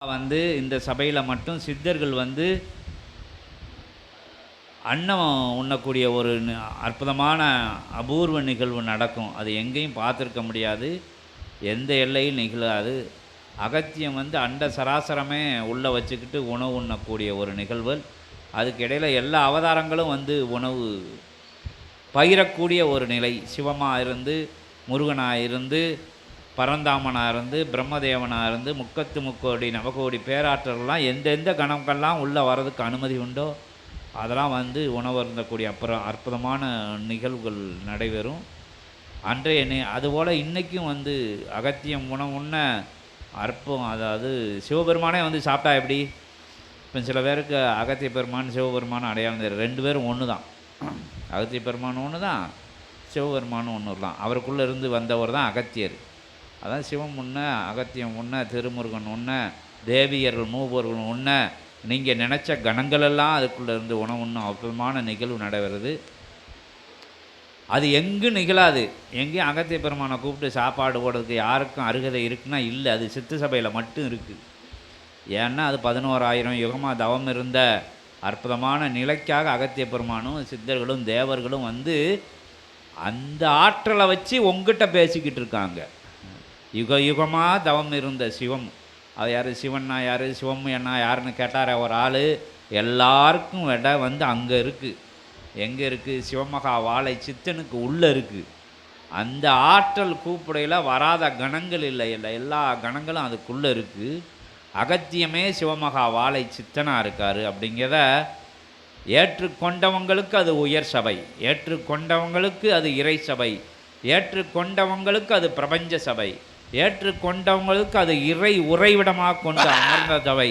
வந்து இந்த சபையில் மட்டும் சித்தர்கள் வந்து அன்னம் உண்ணக்கூடிய ஒரு அற்புதமான அபூர்வ நிகழ்வு நடக்கும். அது எங்கேயும் பார்த்துருக்க முடியாது. எந்த எல்லையும் நிகழாது. அகத்தியம் வந்து அண்ட சராசரமே உள்ளே வச்சுக்கிட்டு உணவு உண்ணக்கூடிய ஒரு நிகழ்வு அதுக்கு இடையில் எல்லா அவதாரங்களும் வந்து உணவு பகிரக்கூடிய ஒரு நிலை. சிவமாக இருந்து முருகனாக இருந்து பரந்தாமனாக இருந்து பிரம்மதேவனாக இருந்து முக்கத்து முக்கோடி நவகோடி பேராற்றல்லாம் எந்தெந்த கணக்கெல்லாம் உள்ளே வர்றதுக்கு அனுமதி உண்டோ அதெல்லாம் வந்து உணவருந்தக்கூடிய அப்புறம் அற்புதமான நிகழ்வுகள் நடைபெறும். அன்றைய நே அதுபோல் இன்றைக்கும் வந்து அகத்தியம் உணவுண்ண அற்பம் அதாவது சிவபெருமானே வந்து சாப்பிட்டா எப்படி? இப்போ சில பேருக்கு அகத்திய பெருமான் சிவபெருமான் அடையாளம் தெரியும் ரெண்டு பேரும் ஒன்று தான் அகத்திய பெருமான் ஒன்று தான் சிவபெருமானும் ஒன்று தான் அவருக்குள்ளே இருந்து வந்தவர் தான் அகத்தியர். அதான் சிவம் ஒன்று அகத்தியம் ஒன்று திருமுருகன் ஒன்று தேவியர்கள் மூவர்கள் ஒன்று நீங்கள் நினச்ச கணங்களெல்லாம் அதுக்குள்ளே இருந்து உணவுண்ணும் அற்புதமான நிகழ்வு நடைபெறுது. அது எங்கும் நிகழாது. எங்கேயும் அகத்திய பெருமானை கூப்பிட்டு சாப்பாடு போடுறதுக்கு யாருக்கும் அருகதை இருக்குன்னா இல்லை அது சித்து சபையில் மட்டும் இருக்குது ஏன்னா அது பதினோராயிரம் யுகமாக தவம் இருந்த அற்புதமான நிலைக்காக அகத்திய பெருமானும் சித்தர்களும் தேவர்களும் வந்து அந்த ஆற்றலை வச்சு உங்ககிட்ட பேசிக்கிட்டு இருக்காங்க. யுக யுகமாக தவம் இருந்த சிவம். அது யார்? சிவன்னா யார்? சிவம் என்ன யாருன்னு கேட்டார் ஒரு ஆள். எல்லாருக்கும் விட வந்து அங்கே இருக்குது எங்கே இருக்குது சிவமகா வாழை சித்தனுக்கு உள்ளே இருக்குது அந்த ஆற்றல் கூப்பிடையில் வராத கணங்கள் இல்லை. இல்லை எல்லா கணங்களும் அதுக்குள்ளே இருக்குது அகத்தியமே சிவமகா வாழை சித்தனாக இருக்கார் அப்படிங்கிறத ஏற்றுக்கொண்டவங்களுக்கு அது உயர் சபை. ஏற்றுக்கொண்டவங்களுக்கு அது இறை சபை. ஏற்றுக்கொண்டவங்களுக்கு அது பிரபஞ்ச சபை. ஏற்றுக்கொண்டவங்களுக்கு அது இறை உறைவிடமாக கொண்டு அமர்ந்ததவை.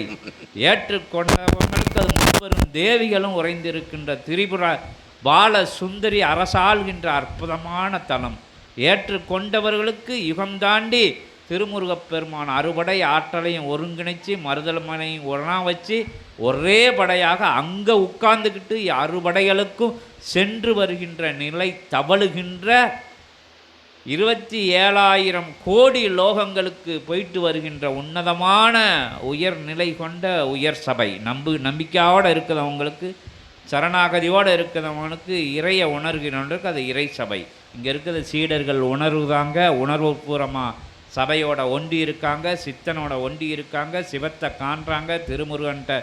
ஏற்றுக்கொண்டவங்களுக்கு அது முப்பெரும் தேவிகளும் உறைந்திருக்கின்ற திரிபுர பால சுந்தரி அரசாள்கின்ற அற்புதமான தலம். ஏற்றுக்கொண்டவர்களுக்கு யுகம் தாண்டி திருமுருகப் பெருமான் அறுபடை ஆற்றலையும் ஒருங்கிணைச்சு மருதலமனையும் ஒன்றா வச்சு ஒரே படையாக அங்கே உட்கார்ந்துக்கிட்டு அறுபடைகளுக்கும் சென்று வருகின்ற நிலை தவழுகின்ற இருபத்தி ஏழாயிரம் கோடி லோகங்களுக்கு போயிட்டு வருகின்ற உன்னதமான உயர்நிலை கொண்ட உயர் சபை. நம்பு நம்பிக்கையோடு இருக்கிறவங்களுக்கு சரணாகதியோடு இருக்கிறவங்களுக்கு இறைய உணர்கிறவங்களுக்கு அது இறை சபை. இங்கே இருக்கிற சீடர்கள் உணர்வுதாங்க உணர்வுபூர்வமாக சபையோட ஒண்டி இருக்காங்க சித்தனோட ஒண்டி இருக்காங்க சிவத்தை காண்றாங்க திருமுருகன்கிட்ட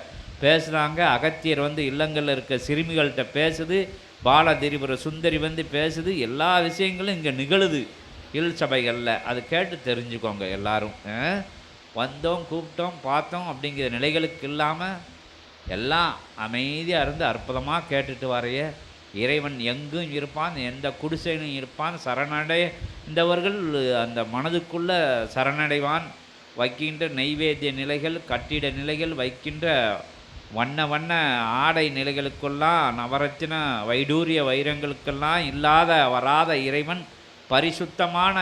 பேசுகிறாங்க அகத்தியர் வந்து இல்லங்களில் இருக்க சிறுமிகள்கிட்ட பேசுது பாலதிரிபுர சுந்தரி வந்து பேசுது எல்லா விஷயங்களும் இங்கே நிகழுது. இல் சபைகளில். அது கேட்டு தெரிஞ்சுக்கோங்க எல்லாரும். வந்தோம் கூப்பிட்டோம் பார்த்தோம் அப்படிங்கிற நிலைகளுக்கு இல்லாமல் எல்லாம் அமைதியாக இருந்து அற்புதமாக கேட்டுட்டு வரைய. இறைவன் எங்கும் இருப்பான் எந்த குடிசையிலும் இருப்பான் சரணடைந்தவர்கள் அந்த மனதுக்குள்ளே சரணடைவான். வைக்கின்ற நெய்வேத்திய நிலைகள் கட்டிட நிலைகள் வைக்கின்ற வண்ண வண்ண ஆடை நிலைகளுக்கெல்லாம் நவரத்தின வைடூரிய வைரங்களுக்கெல்லாம் இல்லாத வராத இறைவன் பரிசுத்தமான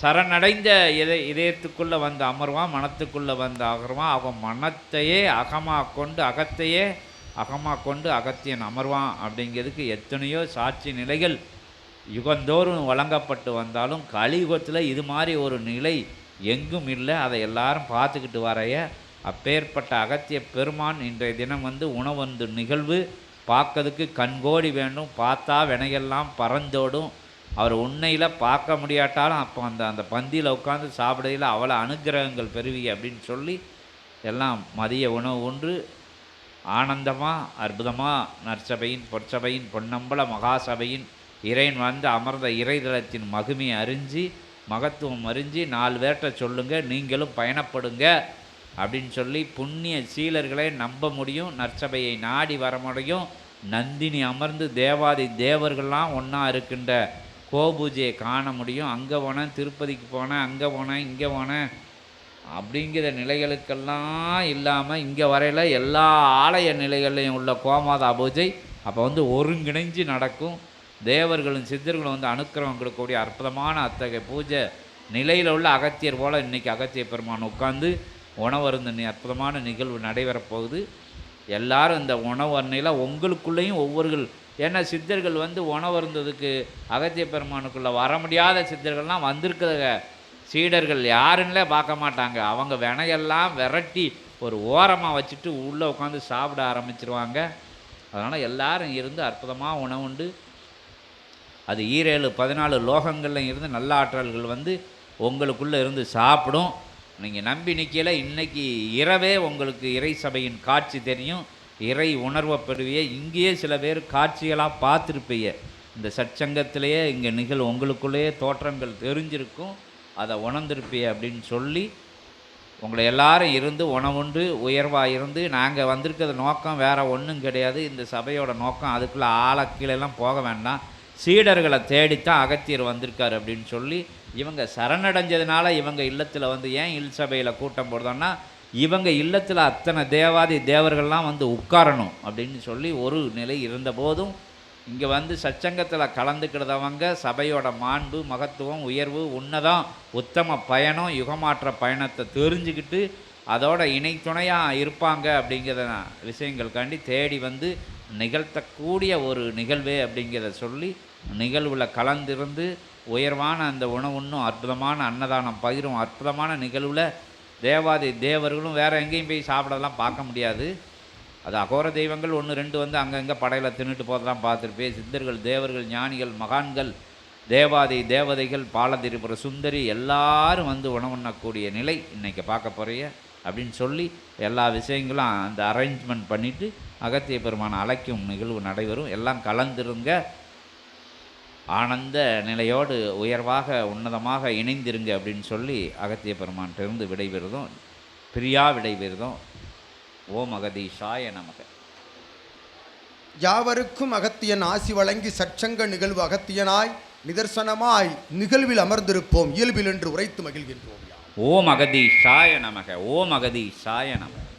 சரணடைந்த இதை இதயத்துக்குள்ளே வந்து அமர்வான் மனத்துக்குள்ளே வந்து அகர்வான். அவன் மனத்தையே அகமாக கொண்டு அகத்தையே அகமாக கொண்டு அகத்தியன் அமர்வான் அப்படிங்கிறதுக்கு எத்தனையோ சாட்சி நிலைகள் யுகந்தோறும் வழங்கப்பட்டு வந்தாலும் கலியுகத்தில் இது மாதிரி ஒரு நிலை எங்கும் இல்லை. அதை எல்லாரும் பார்த்துக்கிட்டு வரைய அப்பேற்பட்ட அகத்திய பெருமான் இன்றைய தினம் வந்து உணவந்து நிகழ்வு. பார்க்கறதுக்கு கண்கோடி வேண்டும். பார்த்தா வினையெல்லாம் பறந்தோடும். அவர் உண்மையில் பார்க்க முடியாட்டாலும் அப்போ அந்த அந்த பந்தியில் உட்காந்து சாப்பிடையில் அவ்வளோ அனுக்கிரகங்கள் பெறுவி அப்படின்னு சொல்லி எல்லாம் மதிய உணவு ஒன்று ஆனந்தமாக அற்புதமாக நற்சபையின் பொற்சபையின் பொன்னம்பல மகாசபையின் இறைன் வந்து அமர்ந்த இறைதளத்தின் மகிமையை அறிஞ்சு மகத்துவம் அறிஞ்சு நாலு பேர்கிட்ட சொல்லுங்கள் நீங்களும் பயணப்படுங்க. அப்படின்னு சொல்லி புண்ணிய சீலர்களை நம்ப முடியும் நற்சபையை நாடி வர முடியும். நந்தினி அமர்ந்து தேவாதி தேவர்கள்லாம் ஒன்றா இருக்கின்ற கோபூஜையை காண முடியும். அங்கே போனேன் திருப்பதிக்கு போனேன் அங்கே போனேன் இங்கே போனேன். அப்படிங்கிற நிலைகளுக்கெல்லாம் இல்லாமல் இங்கே வரையில் எல்லா ஆலய நிலைகள்லையும் உள்ள கோமாதா பூஜை அப்போ வந்து ஒருங்கிணைஞ்சு நடக்கும். தேவர்களும் சித்தர்களும் வந்து அனுக்கிரகம் கொடுக்கக்கூடிய அற்புதமான அத்தகைய பூஜை. நிலையில் உள்ள அகத்தியர் போல் இன்றைக்கி அகத்திய பெருமான் உட்காந்து உணவருந்த அற்புதமான நிகழ்வு நடைபெறப்போகுது. எல்லாரும் இந்த உணவு உங்களுக்குள்ளேயும் ஒவ்வொருகள் ஏன்னா சித்தர்கள் வந்து உணவருந்ததுக்கு அகத்திய பெருமானுக்குள்ளே வர முடியாத சித்தர்கள்லாம் வந்திருக்கிற சீடர்கள் யாருன்னே பார்க்க மாட்டாங்க. அவங்க வினையெல்லாம் விரட்டி ஒரு ஓரமாக வச்சுட்டு உள்ளே உட்காந்து சாப்பிட ஆரம்பிச்சிருவாங்க. அதனால் எல்லாரும் இருந்து அற்புதமாக உணவுண்டு. அது ஈரேழு பதினாலு லோகங்களில் இருந்து நல்ல ஆற்றல்கள் வந்து உங்களுக்குள்ளே இருந்து சாப்பிடும். நீங்கள் நம்பி நிற்கல இன்றைக்கி இரவே உங்களுக்கு இறை சபையின் காட்சி தெரியும். இறை உணர்வை பெறுவியே இங்கேயே சில பேர் காட்சிகளாக பார்த்துருப்பீங்க. இந்த சற்சங்கத்திலேயே இங்கே நிகழ் உங்களுக்குள்ளேயே தோற்றங்கள் தெரிஞ்சிருக்கும். அதை உணர்ந்திருப்பிய அப்படின்னு சொல்லி உங்களை எல்லாரும் இருந்து உணவுண்டு உயர்வாக இருந்து நாங்கள் வந்திருக்கிறது நோக்கம் வேறு ஒன்றும் கிடையாது. இந்த சபையோட நோக்கம் அதுக்குள்ளே ஆழக்கீழெல்லாம் போக வேண்டாம். சீடர்களை தேடித்தான் அகத்தியர் வந்திருக்காரு அப்படின்னு சொல்லி இவங்க சரணடைஞ்சதுனால இவங்க இல்லத்தில் வந்து ஏன் இல் சபையில் கூட்டம் போடுறோன்னா இவங்க இல்லத்தில் அத்தனை தேவாதி தேவர்கள்லாம் வந்து உட்காரணும் அப்படின்னு சொல்லி ஒரு நிலை இருந்தபோதும் இங்கே வந்து சச்சங்கத்தில் கலந்துக்கிறதவங்க சபையோட மாண்பு மகத்துவம் உயர்வு உன்னதம் உத்தம பயணம் யுகமாற்ற பயணத்தை தெரிஞ்சுக்கிட்டு அதோட இணைத்துணையாக இருப்பாங்க அப்படிங்கிற விஷயங்களுக்காண்டி தேடி வந்து நிகழ்த்தக்கூடிய ஒரு நிகழ்வே அப்படிங்கிறத சொல்லி நிகழ்வில் கலந்திருந்து உயர்வான அந்த உணவுன்னும் அற்புதமான அன்னதானம் பகிரும் அற்புதமான நிகழ்வில் தேவாதி தேவர்களும் வேறு எங்கேயும் போய் சாப்பிடலாம் பார்க்க முடியாது. அது அகோர தெய்வங்கள் ஒன்று ரெண்டு வந்து அங்கங்கே படையில் தின்னுட்டு போதெல்லாம் பார்த்துருப்பேன் சித்தர்கள் தேவர்கள் ஞானிகள் மகான்கள் தேவாதி தேவதைகள் பாலதிரிபுர சுந்தரி எல்லாரும் வந்து உணவுண்ணக்கூடிய நிலை இன்றைக்கி பார்க்க போகிறைய அப்படின்னு சொல்லி எல்லா விஷயங்களும் அந்த அரேஞ்ச்மெண்ட் பண்ணிவிட்டு அகத்திய பெருமான அழைக்கும் நிகழ்வு நடைபெறும். எல்லாம் கலந்துருங்க. ஆனந்த நிலையோடு உயர்வாக உன்னதமாக இணைந்திருங்க அப்படின்னு சொல்லி அகத்திய பெருமான்கிட்டருந்து விடைபெறுதும். பிரியா விடைபெறுதும். ஓம் அகதீஷாய நமக. யாவருக்கும் அகத்தியன் ஆசி வழங்கி சற்சங்க நிகழ்வு அகத்தியனாய் நிதர்சனமாய் நிகழ்வில் அமர்ந்திருப்போம். இயல்பில் என்று உரைத்து மகிழ்கின்றோம் ஓம் அகதீஷாய நமக. ஓம் அகதீஷாய நமக.